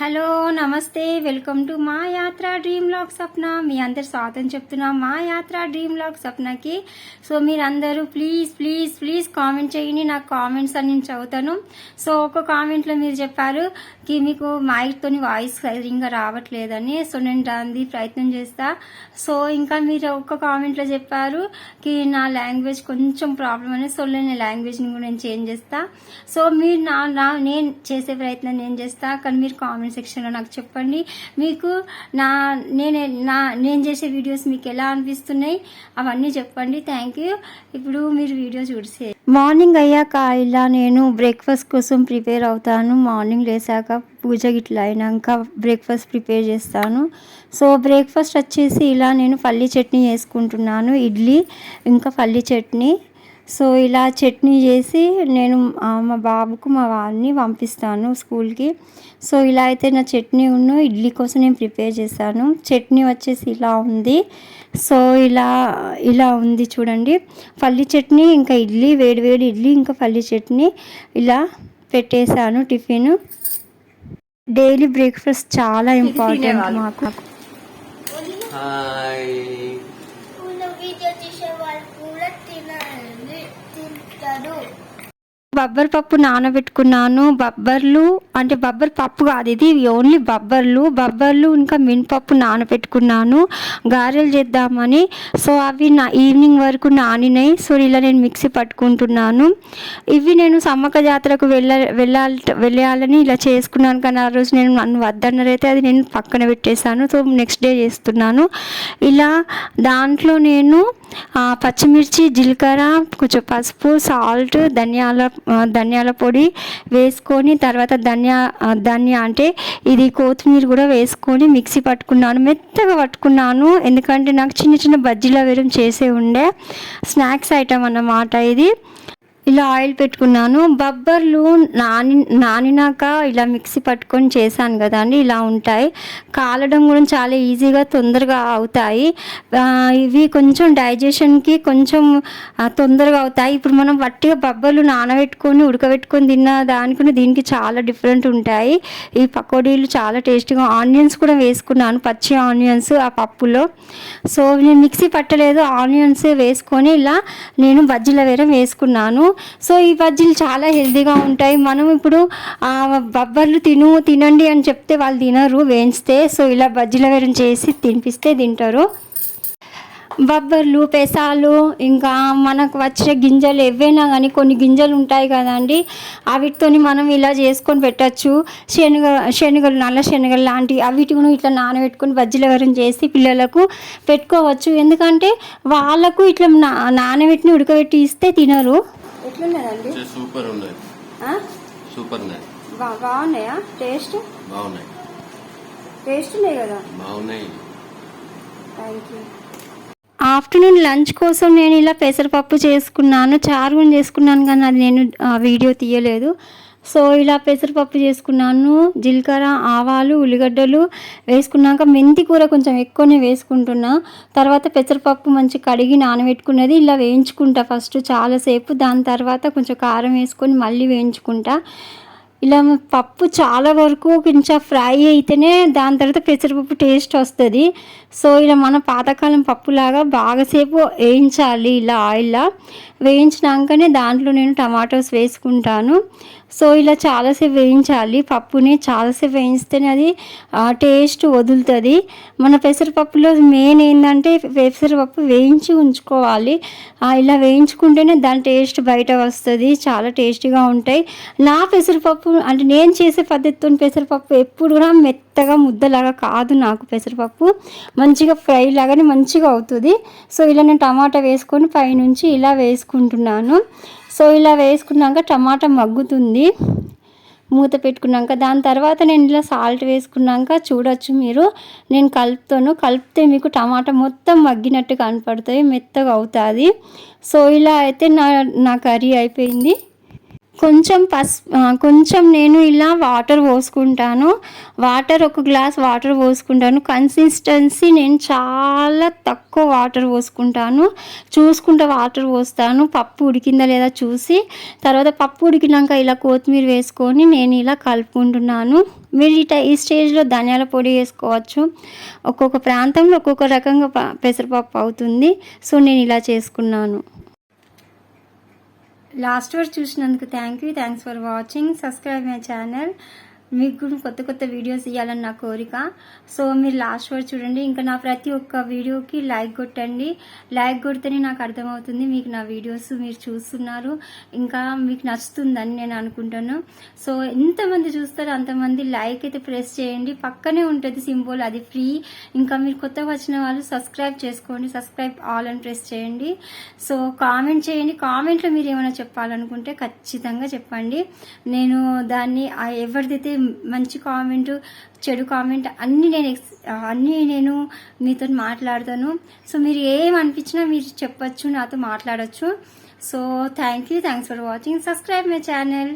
Hello నమస్తే. Welcome to మా యాత్ర డ్రీమ్ లాగ్ సప్న మీ అందరు స్వాగతం చెప్తున్నా మా యాత్ర డ్రీమ్ లాగ్ సప్నకి సో మీరందరూ ప్లీజ్ ప్లీజ్ ప్లీజ్ కామెంట్ చేయండి. నాకు కామెంట్స్ అని నేను చదువుతాను. సో ఒక కామెంట్లో మీరు చెప్పారు కి మీకు మైక్తోని వాయిస్ సరిగ్గా రావట్లేదని. సో నేను దాన్ని ప్రయత్నం చేస్తా. సో ఇంకా మీరు ఒక కామెంట్లో చెప్పారు కి నా లాంగ్వేజ్ కొంచెం ప్రాబ్లం అనేది సో నేను లాంగ్వేజ్ని కూడా నేను చేంజ్ చేస్తా. సో మీరు నా నా నేను చేసే ప్రయత్నం నేను చేస్తా. కానీ మీరు కామెంట్ సెక్షన్లో నాకు చెప్పండి. మీకు నా నేను నా నేను చేసే వీడియోస్ మీకు ఎలా అనిపిస్తున్నాయి? అవన్నీ చెప్పండి. థ్యాంక్ యూ ఇప్పుడు మీరు వీడియో చూసే. మార్నింగ్ అయ్యాక ఇలా నేను బ్రేక్ఫాస్ట్ కోసం ప్రిపేర్ అవుతాను. మార్నింగ్ లేసాక పూజ గిట్లా అయినాక బ్రేక్ఫాస్ట్ ప్రిపేర్ చేస్తాను. సో బ్రేక్ఫాస్ట్ వచ్చేసి ఇలా నేను పల్లీ చట్నీ చేసుకుంటున్నాను. ఇడ్లీ ఇంకా పల్లీ చట్నీ. సో ఇలా చట్నీ చేసి నేను మా బాబుకు మా వారిని పంపిస్తాను స్కూల్కి. సో ఇలా అయితే నా చట్నీ ఉన్న ఇడ్లీ కోసం నేను ప్రిపేర్ చేశాను. చట్నీ వచ్చేసి ఇలా ఉంది. సో ఇలా ఇలా ఉంది చూడండి. పల్లి చట్నీ ఇంకా ఇడ్లీ వేడి వేడి ఇడ్లీ ఇంకా పల్లి చట్నీ ఇలా పెట్టేశాను టిఫిన్. డైలీ బ్రేక్ఫాస్ట్ చాలా ఇంపార్టెంట్ మాకు. హాయ్ ఉన్న వీడియో తీసే వాళ్ళు కూడా తినాలి తింటారు బబ్బర్ పప్పు నానబెట్టుకున్నాను. బబ్బర్లు అంటే బబ్బర్ పప్పు కాదు ఇది ఓన్లీ బబ్బర్లు. బబ్బర్లు ఇంకా మినపప్పు నానబెట్టుకున్నాను. గారెలు చేద్దామని. సో అవి నా ఈవినింగ్ వరకు నానినాయి. సో ఇలా నేను మిక్సీ పట్టుకుంటున్నాను. ఇవి నేను సమ్మక్క జాతరకు వెళ్ళ వెళ్ళాలి వెళ్ళాలని ఇలా చేసుకున్నాను కానీ ఆ రోజు నేను నన్ను వద్దన్నారైతే అది నేను పక్కన పెట్టేశాను. సో నెక్స్ట్ డే చేస్తున్నాను. ఇలా దాంట్లో నేను పచ్చిమిర్చి జీలకర్ర కొంచెం పసుపు సాల్ట్ ధనియాల ధనియాల పొడి వేసుకొని తర్వాత ధనియా ధనియా అంటే ఇది కొత్తిమీర కూడా వేసుకొని మిక్సీ పట్టుకున్నాను మెత్తగా పట్టుకున్నాను. ఎందుకంటే నాకు చిన్న చిన్న బజ్జీల వేరం చేసే ఉండే స్నాక్స్ ఐటమ్ అన్నమాట ఇది. ఇలా ఆయిల్ పెట్టుకున్నాను. బబ్బర్లు నాని నానినాక ఇలా మిక్సీ పట్టుకొని చేశాను కదా అండి ఇలా ఉంటాయి. కాలడం కూడా చాలా ఈజీగా తొందరగా అవుతాయి. ఇవి కొంచెం డైజెషన్కి కొంచెం తొందరగా అవుతాయి. ఇప్పుడు మనం వట్టిగా బబ్బర్లు నానబెట్టుకొని ఉడకబెట్టుకొని తిన్న దానికి దీనికి చాలా డిఫరెంట్ ఉంటాయి. ఈ పకోడీలు చాలా టేస్టీగా ఆనియన్స్ కూడా వేసుకున్నాను పచ్చి ఆనియన్స్ ఆ పప్పులో. సో నేను మిక్సీ పట్టలేదు ఆనియన్స్ వేసుకొని ఇలా నేను బజ్జీల వేరే వేసుకున్నాను. సో ఈ బజ్జీలు చాలా హెల్తీగా ఉంటాయి. మనం ఇప్పుడు బబ్బర్లు తిను తినండి అని చెప్తే వాళ్ళు తినరు వేయించితే. సో ఇలా బజ్జీల వేరం చేసి తినిపిస్తే తింటారు. బబ్బర్లు పెసాలు ఇంకా మనకు వచ్చే గింజలు ఏవైనా కానీ కొన్ని గింజలు ఉంటాయి కదండి. అవిటితోని మనం ఇలా చేసుకొని పెట్టచ్చు. శనగ శనగలు నల్ల శనగలు లాంటివి అవిటి కూడా ఇట్లా నానబెట్టుకొని బజ్జీల వరం చేసి పిల్లలకు పెట్టుకోవచ్చు. ఎందుకంటే వాళ్ళకు ఇట్లా నా నానబెట్టిన ఉడకబెట్టి ఇస్తే తినరు. ఎట్లున్నదండి సూపర్ సూపర్ బాగున్నాయా? టేస్ట్? బాగున్నాయి. టేస్ట్ ఉన్నాయి కదా? బాగున్నాయి. Thank you. ఆఫ్టర్నూన్ లంచ్ కోసం నేను ఇలా పెసరపప్పు చేసుకున్నాను చారు చేసుకున్నాను కానీ అది నేను వీడియో తీయలేదు. సో ఇలా పెసరపప్పు చేసుకున్నాను జీలకర్ర ఆవాలు ఉల్లిగడ్డలు వేసుకున్నాక మెంతి కూర కొంచెం ఎక్కువనే వేసుకుంటున్నా. తర్వాత పెసరపప్పు మంచి కడిగి నానబెట్టుకున్నది ఇలా వేయించుకుంటా ఫస్ట్ చాలాసేపు దాని తర్వాత కొంచెం కారం వేసుకొని మళ్ళీ వేయించుకుంటా. ఇలా పప్పు చాలా వరకు కొంచెం ఫ్రై అయితేనే దాని తర్వాత పెసరపప్పు టేస్ట్ వస్తుంది. సో ఇలా మన పాతకాలం పప్పులాగా బాగాసేపు వేయించాలి ఇలా ఆయిల్లో. వేయించినాకనే దాంట్లో నేను టమాటోస్ వేసుకుంటాను. సో ఇలా చాలాసేపు వేయించాలి. పప్పుని చాలాసేపు వేయిస్తేనే అది టేస్ట్ వదులుతుంది. మన పెసరపప్పులో మెయిన్ ఏంటంటే పెసరపప్పు వేయించి ఉంచుకోవాలి. ఇలా వేయించుకుంటేనే దాని టేస్ట్ బయట వస్తుంది. చాలా టేస్టీగా ఉంటాయి. నా పెసరపప్పు అంటే నేను చేసే పద్ధతితో పెసరపప్పు ఎప్పుడు కూడా మెత్తగా ముద్దలాగా కాదు నాకు పెసరపప్పు. మంచిగా ఫ్రై లాగానే మంచిగా అవుతుంది. సో ఇలా నేను టమాటా వేసుకొని పైనుంచి ఇలా వేసుకుంటున్నాను. సో ఇలా వేసుకున్నాక టమాటా మగ్గుతుంది. మూత పెట్టుకున్నాక దాని తర్వాత నేను ఇలా సాల్ట్ వేసుకున్నాక చూడొచ్చు మీరు. నేను కలుపుతాను. కలిపితే మీకు టమాటా మొత్తం మగ్గినట్టు కనపడుతుంది. మెత్తగా అవుతుంది. సో ఇలా అయితే నా నా కర్రీ అయిపోయింది. కొంచెం పస్ కొంచెం నేను ఇలా వాటర్ పోసుకుంటాను. వాటర్ ఒక గ్లాస్ వాటర్ పోసుకుంటాను. కన్సిస్టెన్సీ నేను చాలా తక్కువ వాటర్ పోసుకుంటాను. చూసుకుంటే వాటర్ పోస్తాను. పప్పు ఉడికిందా లేదా చూసి తర్వాత పప్పు ఉడికినాక ఇలా కొత్తిమీర వేసుకొని నేను ఇలా కలుపుకుంటున్నాను. మీరు ఇట ఈ స్టేజ్లో ధనియాల పొడి వేసుకోవచ్చు. ఒక్కొక్క ప్రాంతంలో ఒక్కొక్క రకంగా పెసరపప్పు అవుతుంది. సో నేను ఇలా చేసుకున్నాను. లాస్ట్ వరకు చూసినందుకు thank you thanks for watching subscribe my channel మీకు కూడా కొత్త కొత్త వీడియోస్ ఇవ్వాలని నా కోరిక. సో మీరు లాస్ట్ వరకు చూడండి. ఇంకా నా ప్రతి ఒక్క వీడియోకి లైక్ కొట్టండి. లైక్ కొడితేనే నాకు అర్థమవుతుంది మీకు నా వీడియోస్ మీరు చూస్తున్నారు. ఇంకా మీకు నచ్చుతుందని నేను అనుకుంటాను. సో ఎంతమంది చూస్తారో అంతమంది లైక్ అయితే ప్రెస్ చేయండి. పక్కనే ఉంటుంది సింబల్ అది ఫ్రీ ఇంకా మీరు కొత్తగా వచ్చిన వాళ్ళు సబ్స్క్రైబ్ చేసుకోండి. సబ్స్క్రైబ్ ఆల్ అని ప్రెస్ చేయండి. సో కామెంట్ చేయండి. కామెంట్లో మీరు ఏమైనా చెప్పాలనుకుంటే ఖచ్చితంగా చెప్పండి. నేను దాన్ని ఎవరిదైతే మంచి కామెంట్ చెడు కామెంట్ అన్ని నేను ఎక్స్ అన్నీ నేను మీతో మాట్లాడతాను. సో మీరు ఏం అనిపించినా మీరు చెప్పచ్చు నాతో మాట్లాడచ్చు. So thank you thanks for watching subscribe my channel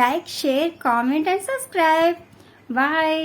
like share comment and subscribe bye